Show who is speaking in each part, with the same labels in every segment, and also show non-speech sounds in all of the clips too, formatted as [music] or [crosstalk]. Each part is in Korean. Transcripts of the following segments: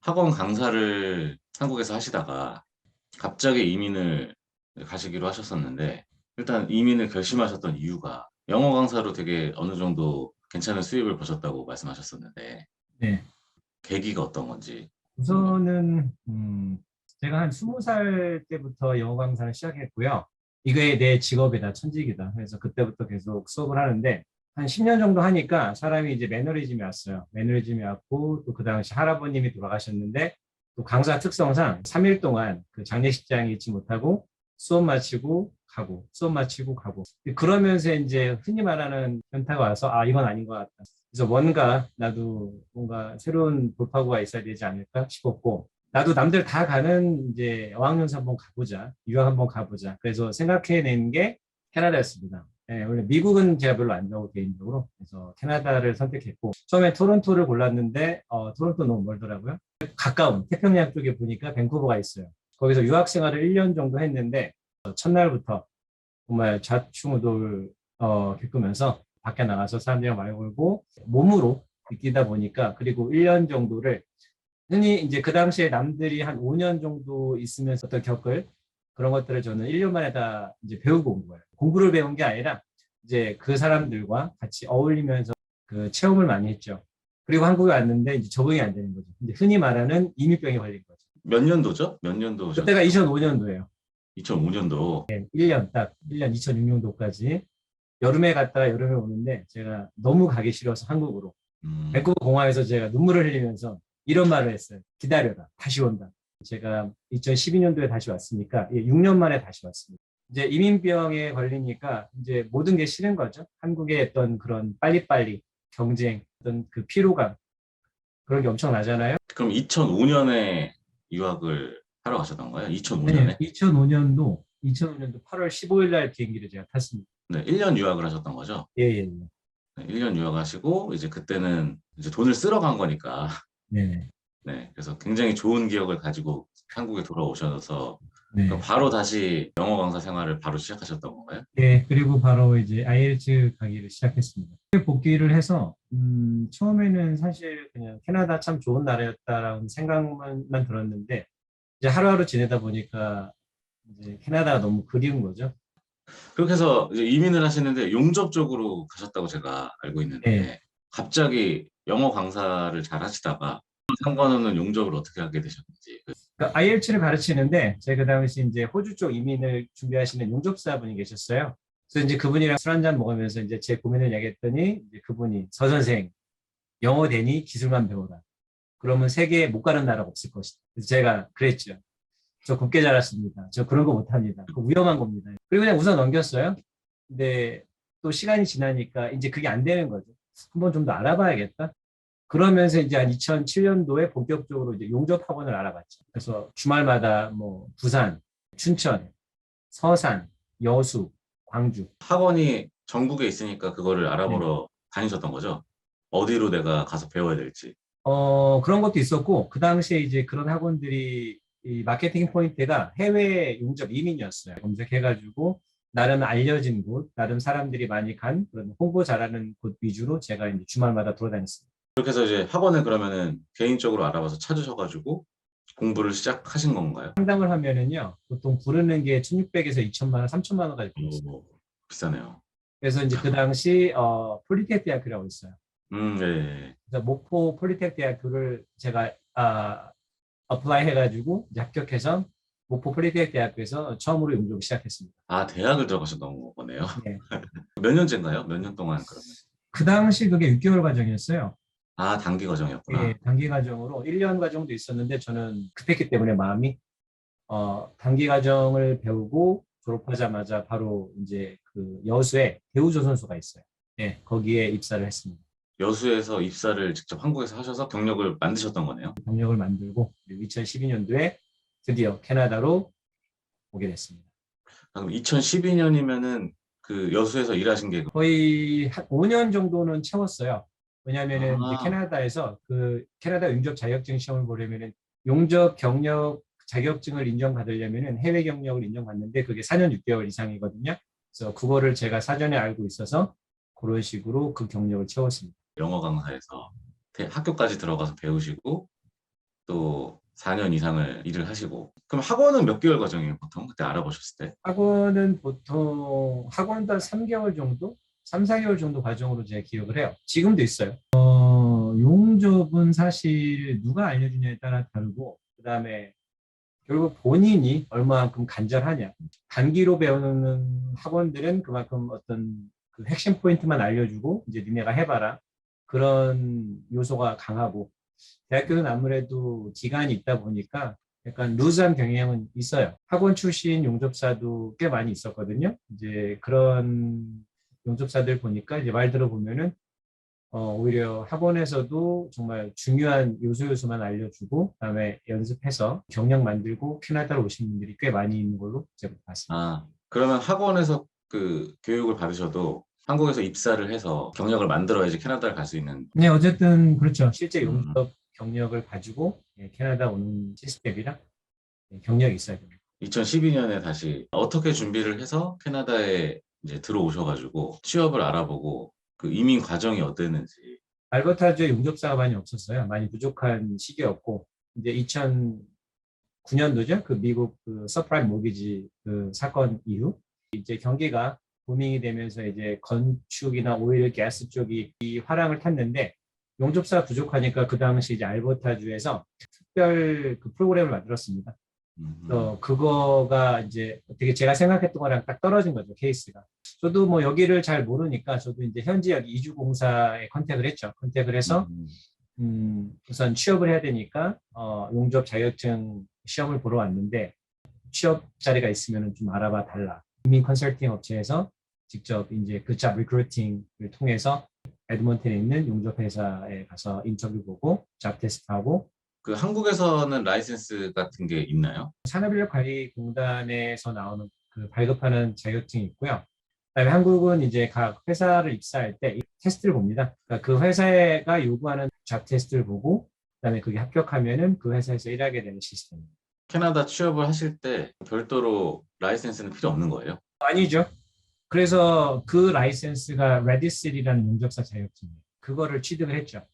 Speaker 1: 학원 강사를 한국에서 하시다가 갑자기 이민을 가시기로 하셨었는데 일단 이민을 결심하셨던 이유가 영어 강사로 되게 어느 정도 괜찮은 수입을 보셨다고 말씀하셨었는데
Speaker 2: 네.
Speaker 1: 계기가 어떤 건지
Speaker 2: 우선은 음, 제가 한 스무 살 때부터 영어 강사를 시작했고요. 이게 내 직업이다, 천직이다. 그래서 그때부터 계속 수업을 하는데 한 10년 정도 하니까 사람이 이제 매너리즘이 왔어요. 매너리즘이 왔고 또 그 당시 할아버님이 돌아가셨는데 또 강사 특성상 3일 동안 그 장례식장에 있지 못하고 수업 마치고 가고 수업 마치고 가고 그러면서 이제 흔히 말하는 현타가 와서 아 이건 아닌 것 같다. 그래서 뭔가 나도 뭔가 새로운 돌파구가 있어야 되지 않을까 싶었고 나도 남들 다 가는 이제 어학연수 한번 가보자 유학 한번 가보자 그래서 생각해낸 게 캐나다였습니다. 예, 원래 미국은 제가 별로 안 좋아하고 개인적으로 그래서 캐나다를 선택했고 처음에 토론토를 골랐는데 어, 토론토 너무 멀더라고요. 가까운 태평양 쪽에 보니까 밴쿠버가 있어요. 거기서 유학 생활을 1년 정도 했는데 어, 첫날부터 정말 좌충우돌 어, 겪으면서 밖에 나가서 사람들이랑 말 걸고 몸으로 느끼다 보니까 그리고 1년 정도를 흔히 이제 그 당시에 남들이 한 5년 정도 있으면서 어떤 겪을 그런 것들을 저는 1년 만에 다 이제 배우고 온 거예요. 공부를 배운 게 아니라 이제 그 사람들과 같이 어울리면서 그 체험을 많이 했죠. 그리고 한국에 왔는데 이제 적응이 안 되는 거죠. 이제 흔히 말하는 이민병에 걸린 거죠.
Speaker 1: 몇 년도죠? 몇 년도?
Speaker 2: 그때가 2005년도예요.
Speaker 1: 2005년도
Speaker 2: 1년 딱 1년 2006년도까지 여름에 갔다가 여름에 오는데 제가 너무 가기 싫어서 한국으로
Speaker 1: 음,
Speaker 2: 밴쿠버 공항에서 제가 눈물을 흘리면서 이런 말을 했어요. 기다려라. 다시 온다. 제가 2012년도에 다시 왔으니까 6년 만에 다시 왔습니다. 이제 이민병에 걸리니까 이제 모든 게 싫은 거죠. 한국의 어떤 그런 빨리빨리 경쟁, 어떤 그 피로감 그런 게 엄청 나잖아요.
Speaker 1: 그럼 2005년에 유학을 하러 가셨던 거예요? 2005년에?
Speaker 2: 2005년도 2005년도 8월 15일 날 비행기를 제가 탔습니다.
Speaker 1: 네, 1년 유학을 하셨던 거죠?
Speaker 2: 예, 예, 예.
Speaker 1: 네, 1년 유학하시고 이제 그때는 이제 돈을 쓰러 간 거니까
Speaker 2: 네.
Speaker 1: 네, 그래서 굉장히 좋은 기억을 가지고 한국에 돌아오셔서
Speaker 2: 네.
Speaker 1: 그럼 바로 다시 영어 강사 생활을 바로 시작하셨던 건가요?
Speaker 2: 네, 그리고 바로 이제 IELTS 강의를 시작했습니다. 복귀를 해서 음, 처음에는 사실 그냥 캐나다 참 좋은 나라였다라는 생각만 들었는데 이제 하루하루 지내다 보니까 이제 캐나다가 너무 그리운 거죠.
Speaker 1: 그렇게 해서 이민을 하시는데 용접 쪽으로 가셨다고 제가 알고 있는데
Speaker 2: 네.
Speaker 1: 갑자기 영어 강사를 잘 하시다가 상관없는 용접을 어떻게 하게 되셨는지
Speaker 2: 그러니까 IELTS를 가르치는데 제가 그 당시 이제 호주 쪽 이민을 준비하시는 용접사분이 계셨어요. 그래서 이제 그분이랑 술 한잔 먹으면서 이제 제 고민을 얘기했더니 이제 그분이 서 선생 영어 되니 기술만 배워라. 그러면 세계에 못 가는 나라가 없을 것이다. 그래서 제가 그랬죠. 저 곱게 자랐습니다. 저 그런 거 못합니다. 그거 위험한 겁니다. 그리고 그냥 웃어 넘겼어요. 근데 또 시간이 지나니까 이제 그게 안 되는 거죠. 한번 좀 더 알아봐야겠다. 그러면서 이제 한 2007년도에 본격적으로 이제 용접 학원을 알아봤죠. 그래서 주말마다 뭐 부산, 춘천, 서산, 여수, 광주.
Speaker 1: 학원이 전국에 있으니까 그거를 알아보러
Speaker 2: 네.
Speaker 1: 다니셨던 거죠? 어디로 내가 가서 배워야 될지.
Speaker 2: 어, 그런 것도 있었고, 그 당시에 이제 그런 학원들이 이 마케팅 포인트가 해외 용접 이민이었어요. 검색해가지고, 나름 알려진 곳, 나름 사람들이 많이 간 그런 홍보 잘하는 곳 위주로 제가 이제 주말마다 돌아다녔습니다.
Speaker 1: 그렇게 해서 이제 학원을 그러면은 개인적으로 알아봐서 찾으셔가지고 공부를 시작하신 건가요?
Speaker 2: 상담을 하면은요, 보통 부르는 게 1600에서 2000만 원, 3000만 원까지 불렀어요.
Speaker 1: 오, 비싸네요.
Speaker 2: 그래서 이제 그 당시 어, 폴리텍 대학교라고 있어요.
Speaker 1: 음, 네.
Speaker 2: 그래서 목포 폴리텍 대학교를 제가 아, 어플라이 해가지고 합격해서 목포 폴리텍 대학교에서 처음으로 용접을 시작했습니다.
Speaker 1: 아, 대학을 들어가셨던 거네요.
Speaker 2: 네. [laughs]
Speaker 1: 몇 년째인가요? 몇 년 동안 그러면?
Speaker 2: 그 당시 그게 6개월 과정이었어요.
Speaker 1: 아, 단기 과정이었구나.
Speaker 2: 예, 단기 과정으로 1년 과정도 있었는데 저는 급했기 때문에 마음이 어, 단기 과정을 배우고 졸업하자마자 바로 이제 그 여수에 대우조 선수가 있어요. 예, 거기에 입사를 했습니다.
Speaker 1: 여수에서 입사를 직접 한국에서 하셔서 경력을 만드셨던 거네요.
Speaker 2: 경력을 만들고 2012년도에 드디어 캐나다로 오게 됐습니다.
Speaker 1: 아, 그럼 2012년이면은 그 여수에서 일하신 게
Speaker 2: 거의 한 5년 정도는 채웠어요. 왜냐하면은
Speaker 1: 아.
Speaker 2: 캐나다에서 그 캐나다 용접 자격증 시험을 보려면은 용접 경력 자격증을 인정받으려면은 해외 경력을 인정받는데 그게 4년 6개월 이상이거든요. 그래서 그거를 제가 사전에 알고 있어서 그런 식으로 그 경력을 채웠습니다.
Speaker 1: 영어 강사에서 대- 학교까지 들어가서 배우시고 또 4년 이상을 일을 하시고 그럼 학원은 몇 개월 과정이에요 보통 그때 알아보셨을 때?
Speaker 2: 학원은 보통 학원도 한 3개월 정도? 3, 4개월 정도 과정으로 제가 기억을 해요. 지금도 있어요. 어, 용접은 사실 누가 알려주냐에 따라 다르고, 그 다음에 결국 본인이 얼마만큼 간절하냐. 단기로 배우는 학원들은 그만큼 어떤 그 핵심 포인트만 알려주고, 이제 니네가 해봐라. 그런 요소가 강하고, 대학교는 아무래도 기간이 있다 보니까 약간 루즈한 경향은 있어요. 학원 출신 용접사도 꽤 많이 있었거든요. 이제 그런 용접사들 보니까 이제 말 들어보면은 어, 오히려 학원에서도 정말 중요한 요소 요소만 알려주고 그다음에 연습해서 경력 만들고 캐나다로 오신 분들이 꽤 많이 있는 걸로 제가 봤습니다.
Speaker 1: 아 그러면 학원에서 그 교육을 받으셔도 한국에서 입사를 해서 경력을 만들어야지 캐나다를 갈 수 있는
Speaker 2: 네, 어쨌든 그렇죠. 실제
Speaker 1: 음.
Speaker 2: 용접 경력을 가지고 예, 캐나다 오는 시스템이랑 예, 경력이 있어야 됩니다.
Speaker 1: 2012년에 다시 어떻게 준비를 해서 캐나다에 이제 들어오셔가지고 취업을 알아보고 그 이민 과정이 어땠는지
Speaker 2: 알버타주에 용접사가 많이 없었어요. 많이 부족한 시기였고 이제 2009년도죠. 그 미국 그 서프라임 모기지 그 사건 이후 이제 경기가 부밍이 되면서 이제 건축이나 오일 가스 쪽이 이 화랑을 탔는데 용접사가 부족하니까 그 당시 이제 알버타주에서 특별 그 프로그램을 만들었습니다.
Speaker 1: 음,
Speaker 2: 그래서 그거가 이제 되게 제가 생각했던 거랑 딱 떨어진 거죠 케이스가. 저도 뭐 여기를 잘 모르니까 저도 이제 현지 여기 이주공사에 컨택을 했죠. 컨택을 해서
Speaker 1: 음,
Speaker 2: 음, 우선 취업을 해야 되니까 어, 용접 자격증 시험을 보러 왔는데 취업 자리가 있으면 좀 알아봐 달라. 이민 컨설팅 업체에서 직접 이제 그잡 리크루팅을 통해서 에드먼튼에 있는 용접 회사에 가서 인터뷰 보고 잡 테스트하고
Speaker 1: 그 한국에서는 라이센스 같은 게 있나요?
Speaker 2: 산업인력관리공단에서 나오는 그 발급하는 자격증이 있고요. 그다음에 한국은 이제 각 회사를 입사할 때이 테스트를 봅니다. 그러니까 그 회사가 요구하는 잡 테스트를 보고 그다음에 그게 합격하면은 그 회사에서 일하게 되는 시스템입니다.
Speaker 1: 캐나다 취업을 하실 때 별도로 라이센스는 필요 없는 거예요?
Speaker 2: 아니죠. 그래서 그 라이센스가 레디스리라는 용접사 자격증이에요. 그거를 취득을 했죠.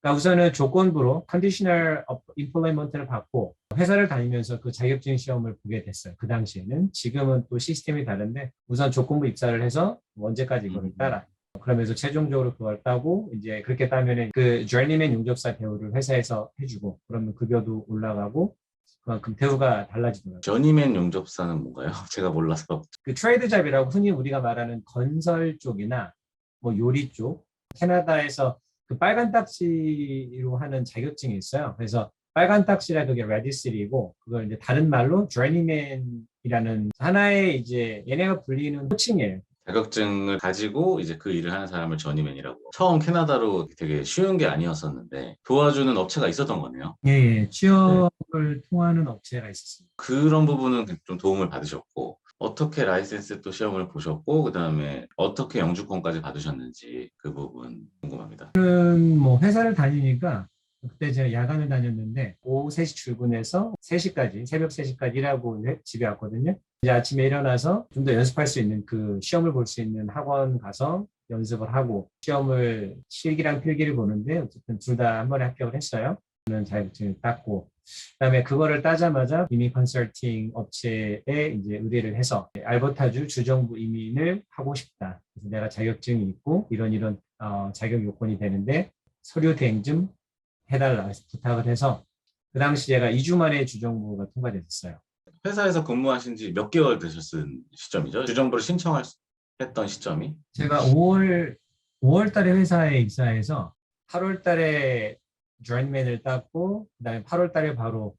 Speaker 2: 그러니까 우선은 조건부로 컨디셔널 임플레먼트를 받고 회사를 다니면서 그 자격증 시험을 보게 됐어요. 그 당시에는 지금은 또 시스템이 다른데 우선 조건부 입사를 해서 언제까지 이거를
Speaker 1: 음.
Speaker 2: 따라. 그러면서 최종적으로 그걸 따고 이제 그렇게 따면은 그 journeyman 용접사 대우를 회사에서 해주고 그러면 급여도 올라가고 그만큼 대우가 달라지더라고요.
Speaker 1: 전이맨 용접사는 뭔가요? [laughs] 제가 몰라서
Speaker 2: 그 트레이드 잡이라고 흔히 우리가 말하는 건설 쪽이나 뭐 요리 쪽 캐나다에서 그 빨간 딱지로 하는 자격증이 있어요. 그래서 빨간 딱지라 그게 레디스리고 그걸 이제 다른 말로 journeyman이라는 하나의 이제 얘네가 불리는 호칭이에요.
Speaker 1: 자격증을 가지고 이제 그 일을 하는 사람을 전이맨이라고 처음 캐나다로 되게 쉬운 게 아니었었는데 도와주는 업체가 있었던 거네요.
Speaker 2: 예, 예. 취업을 통하는 업체가 있었습니다.
Speaker 1: 그런 부분은 좀 도움을 받으셨고 어떻게 라이센스 또 시험을 보셨고 그 다음에 어떻게 영주권까지 받으셨는지 그 부분 궁금합니다.
Speaker 2: 저는 뭐 회사를 다니니까 그때 제가 야간을 다녔는데 오후 3시 출근해서 3시까지 새벽 3시까지 일하고 집에 왔거든요. 이제 아침에 일어나서 좀 더 연습할 수 있는 그 시험을 볼 수 있는 학원 가서 연습을 하고 시험을 실기랑 필기를 보는데 어쨌든 둘 다 한 번에 합격을 했어요. 저는 자격증을 땄고 그다음에 그거를 따자마자 이민 컨설팅 업체에 이제 의뢰를 해서 알버타주 주정부 이민을 하고 싶다. 그래서 내가 자격증이 있고 이런 이런 어, 자격 요건이 되는데 서류 대행 좀 해달라 해서 부탁을 해서 그 당시 제가 2주 만에 주정부가 통과됐어요.
Speaker 1: 회사에서 근무하신 지 몇 개월 되셨은 시점이죠? 주정부를 신청할 수- 했던 시점이?
Speaker 2: 제가 5월 5월 달에 회사에 입사해서 8월 달에 journeyman을 땄고 그다음에 8월 달에 바로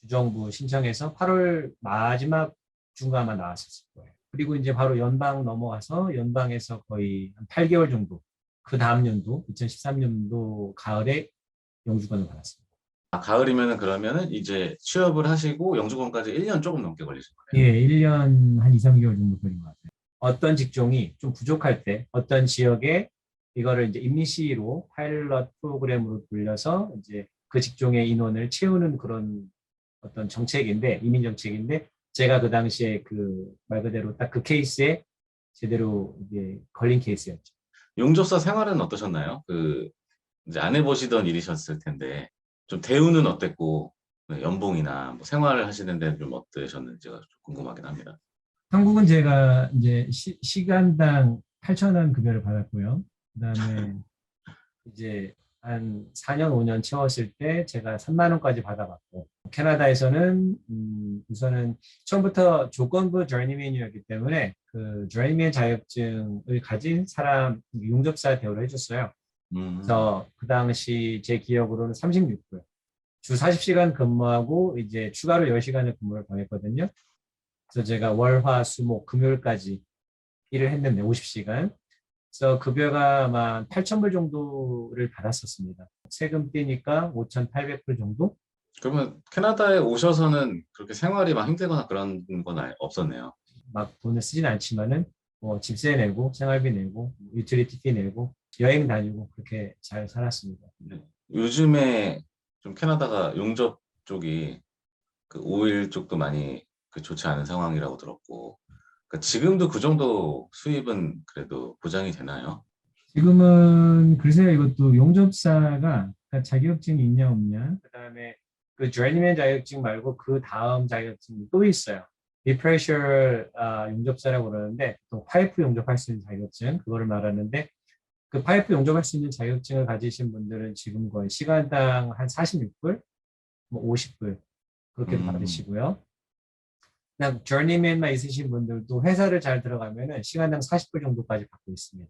Speaker 2: 주정부 신청해서 8월 마지막 중간 아마 나왔었을 거예요. 그리고 이제 바로 연방 넘어와서 연방에서 거의 한 8개월 정도 그 다음 연도 2013년도 가을에 영주권을 받았습니다.
Speaker 1: 아, 가을이면은 그러면은 이제 취업을 하시고 영주권까지 1년 조금 넘게 걸리신 거예요.
Speaker 2: 예, 1년 한 2, 3개월 정도 걸린 것 같아요. 어떤 직종이 좀 부족할 때 어떤 지역에 이거를 이제 임시로 파일럿 프로그램으로 돌려서 이제 그 직종의 인원을 채우는 그런 어떤 정책인데 이민 정책인데 제가 그 당시에 그 말 그대로 딱 그 케이스에 제대로 이제 걸린 케이스였죠.
Speaker 1: 용접사 생활은 어떠셨나요? 그 이제 안 해보시던 일이셨을 텐데 좀 대우는 어땠고 네, 연봉이나 뭐 생활을 하시는 데는 좀 어떠셨는지가 좀 궁금하긴 합니다.
Speaker 2: 한국은 제가 이제 시, 시간당 8,000원 급여를 받았고요. 그다음에 이제 한 4년, 5년 채웠을 때 제가 3만 원까지 받아봤고 캐나다에서는 음, 우선은 처음부터 조건부 저니맨이었기 때문에 그 저니맨 자격증을 가진 사람 용접사 대우를 해줬어요.
Speaker 1: 음,
Speaker 2: 그래서 그 당시 제 기억으로는 36불. 주 40시간 근무하고 이제 추가로 10시간을 근무를 더했거든요. 그래서 제가 월, 화, 수, 목, 금요일까지 일을 했는데 50시간. 그래서 급여가 아마 8,000불 정도를 받았었습니다. 세금 떼니까 5,800불 정도?
Speaker 1: 그러면 캐나다에 오셔서는 그렇게 생활이 막 힘들거나 그런 건 아- 없었네요.
Speaker 2: 막 돈을 쓰진 않지만은 뭐 집세 내고 생활비 내고 뭐 유틸리티비 내고 여행 다니고 그렇게 잘 살았습니다.
Speaker 1: 요즘에 좀 캐나다가 용접 쪽이 그 오일 쪽도 많이 그 좋지 않은 상황이라고 들었고 그러니까 지금도 그 정도 수입은 그래도 보장이 되나요?
Speaker 2: 지금은 글쎄요 이것도 용접사가 자격증이 있냐 없냐 그다음에 그 journeyman 자격증 말고 그 다음 자격증이 또 있어요. 리프레셔 아, 용접사라고 그러는데 또 파이프 용접할 수 있는 자격증 그거를 말하는데 그 파이프 용접할 수 있는 자격증을 가지신 분들은 지금 거의 시간당 한 46불, 뭐 50불 그렇게
Speaker 1: 음.
Speaker 2: 받으시고요. 그냥 journeyman만 있으신 분들도 회사를 잘 들어가면은 시간당 40불 정도까지 받고 있습니다.